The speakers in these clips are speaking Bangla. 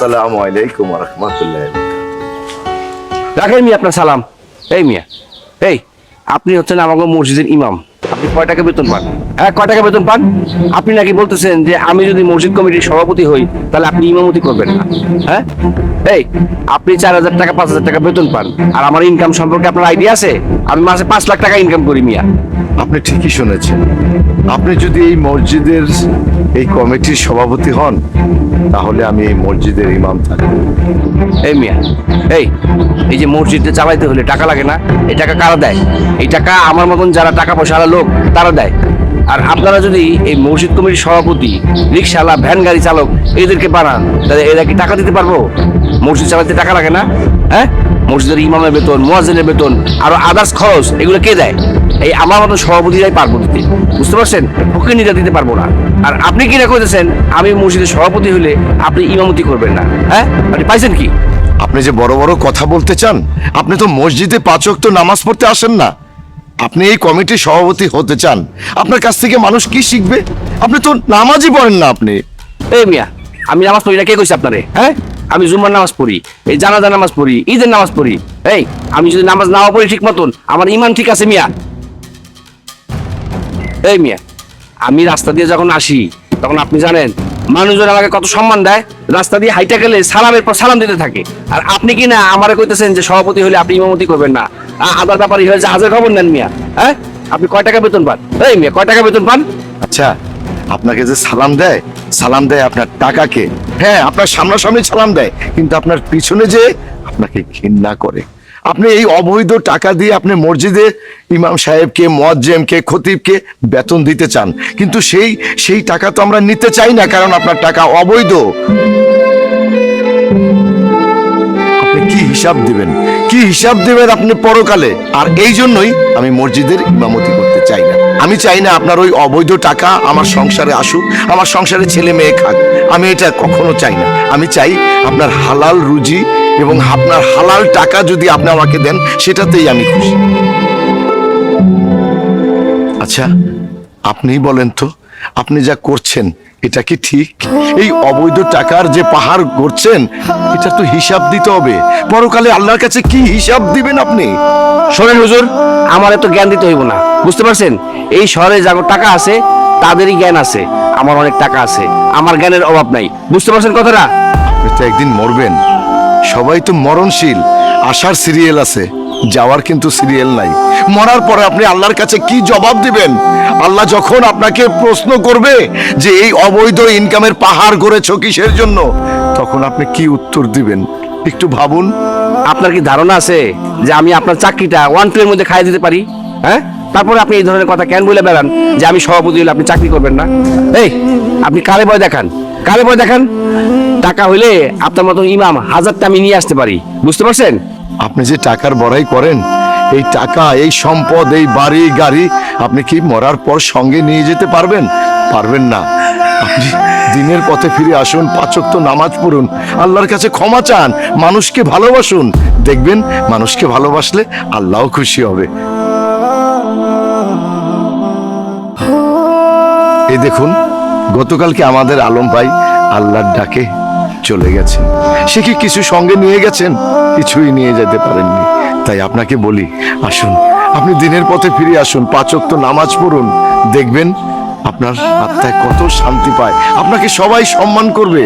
আসসালামু আলাইকুম রহমতুল্লাহ রাখেন মিয়া, আপনার সালাম। এই মিয়া, এই, আপনি হচ্ছেন আমাকে মসজিদের ইমাম। আপনি কয় টাকা বেতন পান? কয় টাকা বেতন পান? আপনি নাকি বলতেছেন যে আমি যদি মসজিদ কমিটির সভাপতি হই তাহলে আপনি ইমামতি করবেন না। হ্যাঁ? এই আপনি চার হাজার টাকা পাঁচ হাজার টাকা বেতন পান। আর আমার ইনকাম সম্পর্কে আপনার আইডিয়া আছে? আমি মাসে পাঁচ লাখ টাকা ইনকাম করি মিয়া। আপনি ঠিকই শুনেছেন। আপনি যদি এই মসজিদের এই কমিটির সভাপতি হন তাহলে আমি এই মসজিদের ইমাম থাকব। এই মিয়া এই এই যে মসজিদে চালাইতে হলে টাকা লাগে না এই টাকা কারা দেয়? এই টাকা আমার মতন যারা টাকা পয়সা লোক তারা দেয়। আর আপনারা যদি এই মসজিদ কমিটির সভাপতি রিক্সাওয়ালা ভ্যান গাড়ি চালক এদেরকে বানান তাহলে এরা কি টাকা দিতে পারব? মসজিদ চালাতে টাকা লাগে না? হ্যাঁ? মসজিদের ইমামের বেতন মোয়াজিনের বেতন, আরও আদার্স খরচ, এগুলো কে দেয়? এই আমার মতো সভাপতিরাই পারব দিতে। বুঝতে পারছেন? ফকিনিরা দিতে পারব না। আর আপনি কি না কইতেছেন, আমি মসজিদের সভাপতি হলে আপনি ইমামতি করবেন না? হ্যাঁ? আপনি পাইছেন কি? আপনি যে বড় বড় কথা বলতে চান, আপনি তো মসজিদে পাঁচ তো নামাজ পড়তে আসেন না। আপনি এই কমিটির সভাপতি হতে চান? আপনার কাছ থেকে মানুষ কি শিখবে? আপনি তো নামাজই পড়েন না আপনি। এই মিয়া আমি নামাজ পড়ি না কে কইছে আপনারে? হ্যাঁ? আমি জুম্মার নামাজ পড়ি এই জানাজা নামাজ পড়ি ঈদের নামাজ পড়ি। এই আমি যদি নামাজ নাও পড়ি ঠিক মতন আমার ইমান ঠিক আছে মিয়া। এই মিয়া আমি রাস্তা দিয়ে যখন আসি তখন আপনি জানেন মানুষজন আমাকে কত সম্মান দেয়, রাস্তা দিয়ে হাইটা গেলে সালামের পর সালাম দিতে থাকে। আর আপনি কি না আমারে কইতেছেন যে সভাপতি হলে আপনি ইমামতি করবেন না? আদার ব্যাপারই হয়ে জাহাজের খবর নেন মিয়া। হ্যাঁ? আপনি কয় টাকা বেতন পান? এই মিয়া, কয় টাকা বেতন পান? আচ্ছা আপনাকে যে সালাম দেয় সালাম দেয় আপনার টাকাকে। হ্যাঁ আপনার সামনাসামনি সালাম দেয়, কিন্তু আপনার পিছনে যে আপনাকে ঘৃণা করে। আপনি এই অবৈধ টাকা দিয়ে আপনি মসজিদে ইমাম সাহেবকে, মোয়াজ্জেমকে, খতিবকে বেতন দিতে চান। কিন্তু সেই সেই টাকা তো আমরা নিতে চাই না কারণ আপনার টাকা অবৈধ। আপনি কি হিসাব দিবেন? কি হিসাব দিবেন আপনি পরকালে? আর এই জন্যই আমি মসজিদের ইমামতি করতে চাই না। আমি চাই না আপনার ওই অবৈধ টাকা আমার সংসারে আসুক, আমার সংসারে ছেলে মেয়ে খাক। আমি এটা কখনো চাই না। আমি চাই আপনার হালাল রুজি এবং আপনার হালাল টাকা যদি আপনি আমাকে দেন সেটাতেই আমি খুশি। আচ্ছা আপনিই বলেন তো আপনি যা করছেন এটা কি ঠিক? এই অবৈধ টাকার যে পাহাড় করছেন এটা তো হিসাব দিতে হবে। পরকালে আল্লাহর কাছে কি হিসাব দিবেন আপনি? শোনেন হুজুর আমার এত জ্ঞান দিতে হইব না। বুঝতে পারছেন? এই শহরে যাগো টাকা আছে তাদেরই জ্ঞান আছে। আমার অনেক টাকা আছে। আমার জ্ঞানের অভাব নাই। বুঝতে পারছেন কথাটা? আপনি তো একদিন মরবেন। সবাই তো মরণশীল। আসার সিরিয়াল আছে, যাওয়ার কিন্তু সিরিয়াল নাই। মরার পরে আপনি আল্লাহর কাছে কি জবাব দিবেন? আল্লাহ যখন আপনাকে প্রশ্ন করবে যে এই অবৈধ ইনকামের পাহাড় গড়েছ কিসের জন্য, তখন আপনি কি উত্তর দিবেন? একটু ভাবুন। আপনার কি ধারণা আছে যে আমি আপনার চাকরিটা ওয়ান টু এর মধ্যে খাই দিতে পারি? হ্যাঁ? তারপরে আপনি এই ধরনের কথা কেন বলে বেড়ান? যে আমি সভাপতি হলে আপনি চাকরি করবেন না? এই, আপনি কালে বয় দেখান। কালে বয় দেখান? টাকা হইলে আপনার মতো ইমাম হাজারটা আমি নিয়ে আসতে পারি। বুঝতে পারছেন? আপনি যে টাকার বড়াই করেন, এই টাকা, এই সম্পদ, এই বাড়ি, গাড়ি, আপনি কি মরার পর সঙ্গে নিয়ে যেতে পারবেন? পারবেন না। আপনি দিনের পথে ফিরে আসুন পাচক তো নামাজ পড়ুন, আল্লাহর কাছে ক্ষমা চান, মানুষকে ভালোবাসুন। দেখবেন, মানুষকে ভালোবাসলে আল্লাহও খুশি হবে। এই দেখুন, গতকালকে আমাদের আলম ভাই আল্লাহর ডাকে চলে গেছেন। সে কি কিছু সঙ্গে নিয়ে গেছেন? কিছুই নিয়ে যেতে পারেননি। তাই আপনাকে বলি, আসুন, আপনি দিনের পথে ফিরে আসুন পাচক তো নামাজ পড়ুন, দেখবেন আপনার আত্মায় কত শান্তি পায়। আপনাকে সবাই সম্মান করবে।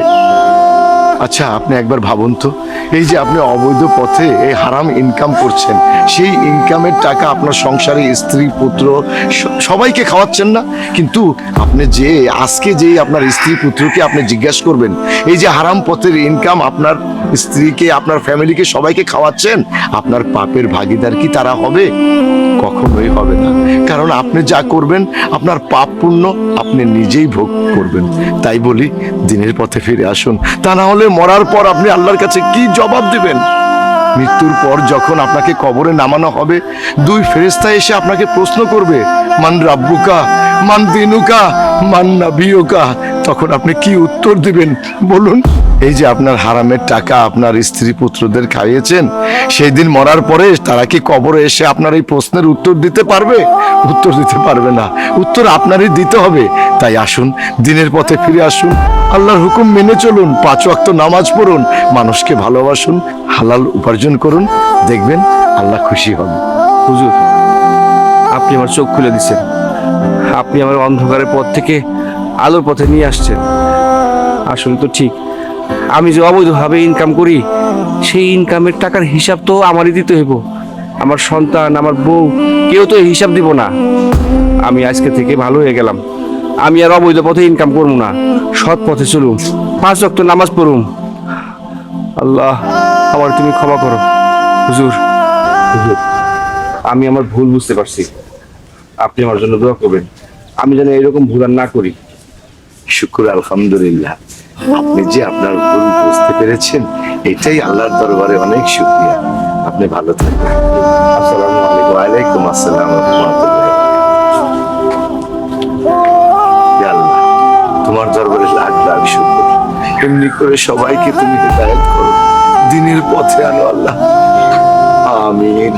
আচ্ছা আপনি একবার ভাবুন তো, এই যে আপনি অবৈধ পথে এই হারাম ইনকাম করছেন, সেই ইনকামের টাকা আপনার সংসারে স্ত্রী, পুত্র সবাইকে খাওয়াচ্ছেন না? কিন্তু আপনি যে, আজকে যে আপনার স্ত্রী, পুত্রকে আপনি জিজ্ঞাসা করবেন, এই যে হারাম পথের ইনকাম আপনার স্ত্রীকে, আপনার ফ্যামিলিকে সবাইকে খাওয়াচ্ছেন, আপনার পাপের ভাগিদার কি তারা হবে? কখনোই হবে না। কারণ আপনি যা করবেন, আপনার পাপ পুণ্য আপনি নিজেই ভোগ করবেন। তাই বলি, দিনের পথে ফিরে আসুন। তা না হলে মরার পর আপনি আল্লাহর কাছে কি জবাব দিবেন? মৃত্যুর পর যখন আপনাকে কবরে নামানো হবে, দুই ফেরেস্তা এসে আপনাকে প্রশ্ন করবে, মান রাব্বুকা, মান দিনুকা, মান নাবিয়কা? তখন আপনি কি উত্তর দিবেন? বলুন। এই যে আপনার হারামের টাকা আপনার স্ত্রী পুত্রদের খাইয়েছেন সেই দিন মরার পরে তারা কি কবরে এসে আপনার এই প্রশ্নের উত্তর দিতে পারবে? উত্তর দিতে পারবে না। উত্তর আপনারই দিতে হবে। তাই আসুন, দিনের পথে ফিরে আসুন। আল্লাহর হুকুম মেনে চলুন, পাঁচ ওয়াক্ত নামাজ পড়ুন, মানুষকে ভালোবাসুন, হালাল উপার্জন করুন। দেখবেন আল্লাহ খুশি হবে হুজুর, আপনি আমার চোখ খুলে দিচ্ছেন। আপনি আমার অন্ধকারের পথ থেকে আলোর পথে নিয়ে আসছেন। আসলে তো ঠিক। আমি যে অবৈধভাবে ইনকাম করি, সেই ইনকামের টাকার হিসাব তো আমারই দিতে হইব। আমার সন্তান, আমার বউ, কেউ তো হিসাব দিব না। আমি আজকে থেকে ভালো হয়ে গেলাম। আমি আর অবৈধ পথে ইনকাম করব না। সৎ পথে চলুম পাঁচ রক্ত নামাজ পড়ুম আল্লাহ, আমার তুমি ক্ষমা করো। হুজুর আমি আমার ভুল বুঝতে পারছি। আপনি আমার জন্য দোয়া করবেন। আমি যেন এরকম ভুল আর না করি। শুক্র, আলহামদুলিল্লাহ। আপনি যে আপনার ভুল বুঝতে পেরেছেন, এটাই আল্লাহর দরবারে অনেক শুক্রিয়া। আপনি ভালো থাকবেন। আসসালামু তোমার দরবারে লাখ লাখ শুক্র এমনি করে সবাইকে তুমি হেদায়ত করো। দিনের পথে আনো আল্লাহ। আমিন।